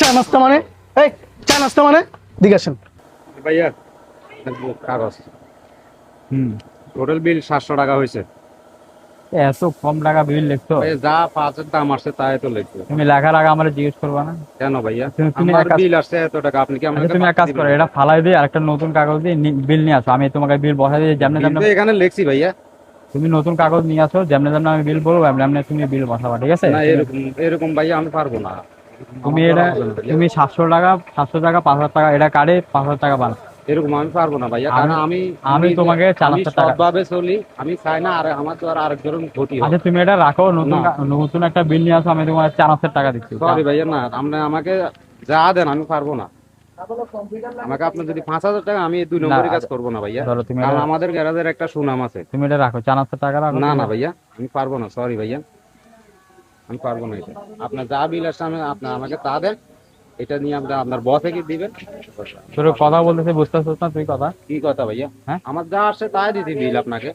চা নাস্তা মানে? এই চা নাস্তা মানে? দিকে আসেন। ভাইয়া কাগজ। হুম। টোটাল বিল সাতশো টাকা হয়েছে। এত কম টাকা বিল লিখছো? যা পাঁচের দাম আসছে তাই তো লিখবে তুমি লেখার আগে আমার জিজ্ঞেস করবা না? কেন ভাইয়া? তুমি- বিল আসছে এত টাকা আপনি কি আচ্ছা আমাকে তুমি এক কাজ করো এটা ফালাই দিয়ে আরেকটা নতুন কাগজ দিয়ে বিল নিয়ে আসো। আমি তোমাকে বিল বসাই দিয়ে যেমনি যেমনি এখানে লিখছি ভাইয়া। তুমি নতুন কাগজ নিয়ে আসো যেমনি যেমনি আমি বিল বলব এমনি এমনি তুমি বিল বসাবা ঠিক আছে? না এরকম এরকম ভাইয়া আমি পারব না। তুমি এটা। তুমি সাতশো টাকা সাতশো টাকা পাঁচ হাজার টাকা এটা কাটে পাঁচ হাজার টাকা বান এরকম আমি পারব না ভাইয়া কারণ আমি আমি তোমাকে সৎভাবে চলি আমি চাই না আর আমার তো আর আরেকজন ক্ষতি আচ্ছা তুমি এটা রাখো নতুন নতুন একটা বিল নিয়ে আসো আমি তোমার চার হাজার টাকা দিচ্ছি সরি ভাইয়া না আপনি আমাকে যা দেন আমি পারব না। আমাকে আপনি যদি পাঁচ হাজার টাকা আমি দুই নম্বরের কাজ করব না ভাইয়া। ধরো তুমি কারণ আমাদের গ্যারাজের একটা সুনাম আছে। তুমি এটা রাখো চার হাজার টাকা রাখো না না ভাইয়া আমি পারব না সরি ভাইয়া। আমি পারব না এটা। আপনার যা বিল আসছে আমি আপনার আমাকে তা দেন। এটা নিয়ে আপনার আপনার বস থেকে দিবেন। তোর কথা বলতেছে বুঝতে পারছিস না তুই কথা? কি কথা ভাইয়া? হ্যাঁ? আমার যা আসছে তাই দিতে বিল আপনাকে।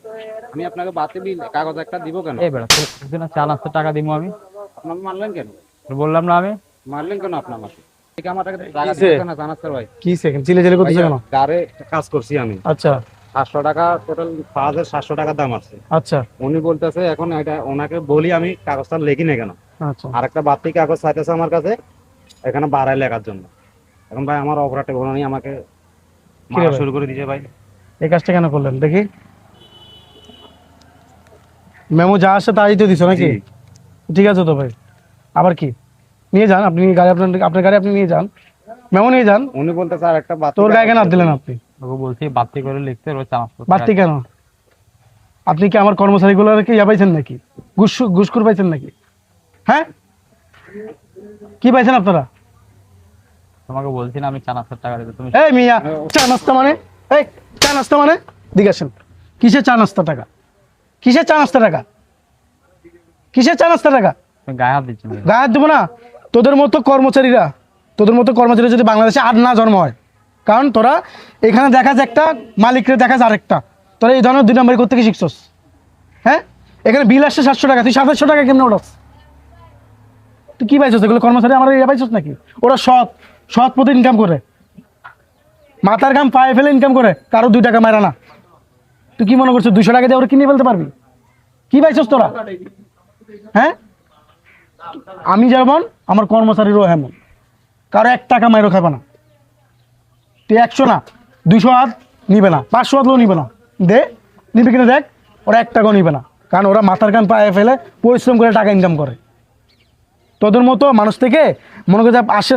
আমি আপনাকে বাতি বিল কাগজ একটা দিব কেন? এই বেড়া তোর তোর জন্য চার হাজার টাকা দিব আমি। আপনার মারলেন কেন? বললাম না আমি। মারলেন কেন আপনার মাসে ঠিক আমার টাকা? দিচ্ছেন না জানাচ্ছেন ভাই। কি সেকেন্ড চিলে চিলে করতেছে কেন? গাড়ে কাজ করছি আমি। আচ্ছা। সাতশো টাকা টোটাল পাঁচ হাজার সাতশো টাকার দাম আছে। আচ্ছা। উনি বলতেছে এখন এটা ওনাকে বলি আমি কাগজটা লিখি না কেন? আচ্ছা। আর একটা বাড়তি কাগজ চাইতেছে আমার কাছে এখানে বাড়ায় লেখার জন্য। এখন ভাই আমার অপরাধ উনি আমাকে মারা? শুরু করে দিয়েছে ভাই। এই কাজটা কেন করলেন? দেখি। মেমো যা আসে তাই তো দিছো নাকি? ঠিক আছে তো ভাই। আবার কি? নিয়ে যান আপনি গাড়ি আপনার আপনার গাড়ি আপনি নিয়ে যান। মেমো নিয়ে যান। উনি বলতেছে আর একটা তোর গায়ে কেন দিলেন আপনি? বলছি বাড়তি করে লিখতে রোজ বাড়তি কেন? আপনি কি আমার কর্মচারীগুলো কি ইয়া পাইছেন নাকি? ঘুষ ঘুষখুর পাইছেন নাকি? হ্যাঁ? কি পাইছেন আপনারা? তোমাকে বলছি না আমি চার হাজার টাকা দিতে তুমি এই মিয়া চা নাস্তা মানে? এই চা নাস্তা মানে? দিকে আসেন। কিসের চা নাস্তা টাকা? কিসের চা নাস্তা টাকা? কিসের চা নাস্তা টাকা গায়ে হাত দিচ্ছ। গায়ে হাত দেবো না। তোদের মতো কর্মচারীরা তোদের মতো কর্মচারী যদি বাংলাদেশে আর না জন্ম হয় কারণ তোরা এখানে দেখা যায় একটা মালিকরে দেখা যায় আরেকটা। তোরা এই ধরনের দুই নম্বরই করতে কি শিখছস? হ্যাঁ? এখানে বিল আসছে সাতশো টাকা, তুই সাতাশশো টাকা কেমনে ওঠাস? তুই কি পাইছস? এগুলো কর্মচারী আমার ইয়ে পাইছস নাকি? ওরা সৎ সৎ পথে ইনকাম করে। মাথার ঘাম পায়ে ফেলে ইনকাম করে, কারও দুই টাকা মারা না। তুই কি মনে করছিস দুশো টাকা দিয়ে ওরা কিনে ফেলতে পারবি? কি পাইছস তোরা? হ্যাঁ? আমি যেমন, আমার কর্মচারীরও এমন। কারও এক টাকা মাইরও খাবে না। তুই একশো না, দুইশো হাত নিবে না, পাঁচশো হাতও নিবে না। দে, নিবে কিনা দেখ, ওরা এক টাকাও নিবে না। কারণ ওরা মাথার কান পায়ে ফেলে পরিশ্রম করে টাকা ইনকাম করে। তোদের মতো মানুষ থেকে মনে করছে আসে